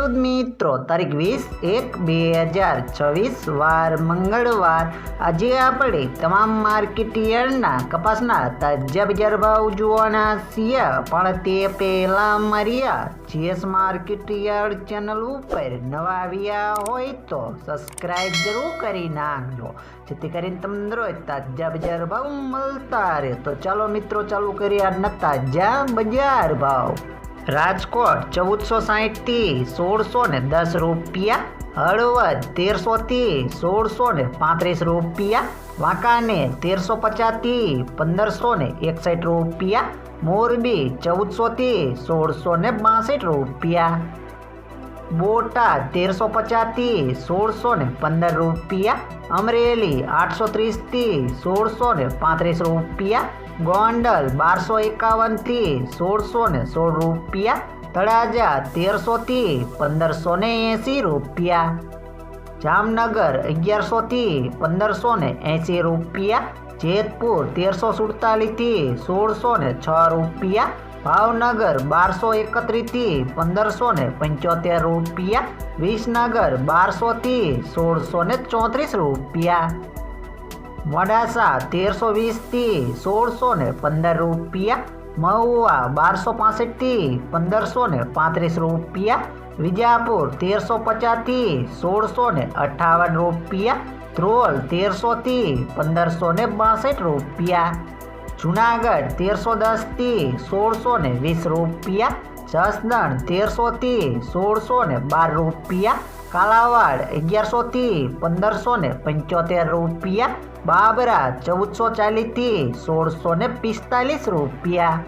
ખેડૂત મિત્રો, તારીખ વીસ એક બે હજાર છવ્વીસ, વાર મંગળવાર. આજે આપણે તમામ માર્કેટ યાર્ડના કપાસના તાજા બજાર ભાવ જોવાના છીએ. પણ તે પહેલાં મારી આ જીએસ માર્કેટ યાર્ડ ચેનલ ઉપર નવા આવ્યા હોય તો સબસ્ક્રાઇબ જરૂર કરી નાખજો. જેથી કરીને તમને રોજ તાજા બજાર ભાવ મળતા રહે. તો ચાલો મિત્રો, ચાલુ કરીએ આજના તાજા બજાર ભાવ. રાજકોટ ચૌદસો સાહીઠથી સોળસો ને દસ રૂપિયા, હળવદ તેરસોથી સોળસો ને પાંત્રીસ રૂપિયા, વાંકાને તેરસો પચાસથી પંદરસો ને એકસઠ રૂપિયા, મોરબી ચૌદસોથી સોળસો ને બાસઠ રૂપિયા. બોટાદ તેરસો પચાસથી સોળસો ને પંદર રૂપિયા, અમરેલી આઠસો ત્રીસથી સોળસો ને પાંત્રીસ રૂપિયા ગોંડલ બારસો એકાવનથી સોળસો ને સોળ રૂપિયા, તળાજા તેરસોથી પંદરસો ને એંસી રૂપિયા, જામનગર અગિયારસોથી પંદરસો ને એંસી રૂપિયા, જેતપુર તેરસો સુડતાલીસથી સોળસો ને છ રૂપિયા, ભાવનગર બારસો એકત્રીસથી પંદરસો ને પંચોતેર રૂપિયા, વિસનગર બારસોથી સોળસો ને ચોત્રીસ રૂપિયા. મોડાસા તેરસો વીસથી સોળસો ને પંદર રૂપિયા, મહુવા બારસો પાસઠથી પંદરસો ને પાંત્રીસ રૂપિયા, વિજાપુર તેરસો પચાસથી સોળસો ને અઠાવન રૂપિયા, ધ્રોલ તેરસોથી પંદરસો ને બાસઠ રૂપિયા, જુનાગઢ તેરસો દસથી સોળસો ને વીસ રૂપિયા જસદણ તેરસોથી સોળસો ને બાર રૂપિયા, કાલાવાડ અગિયારસોથી પંદરસો ને પંચોતેર રૂપિયા, બાબરા ચૌદસો ચાલીસથી સોળસો ને પિસ્તાલીસ રૂપિયા.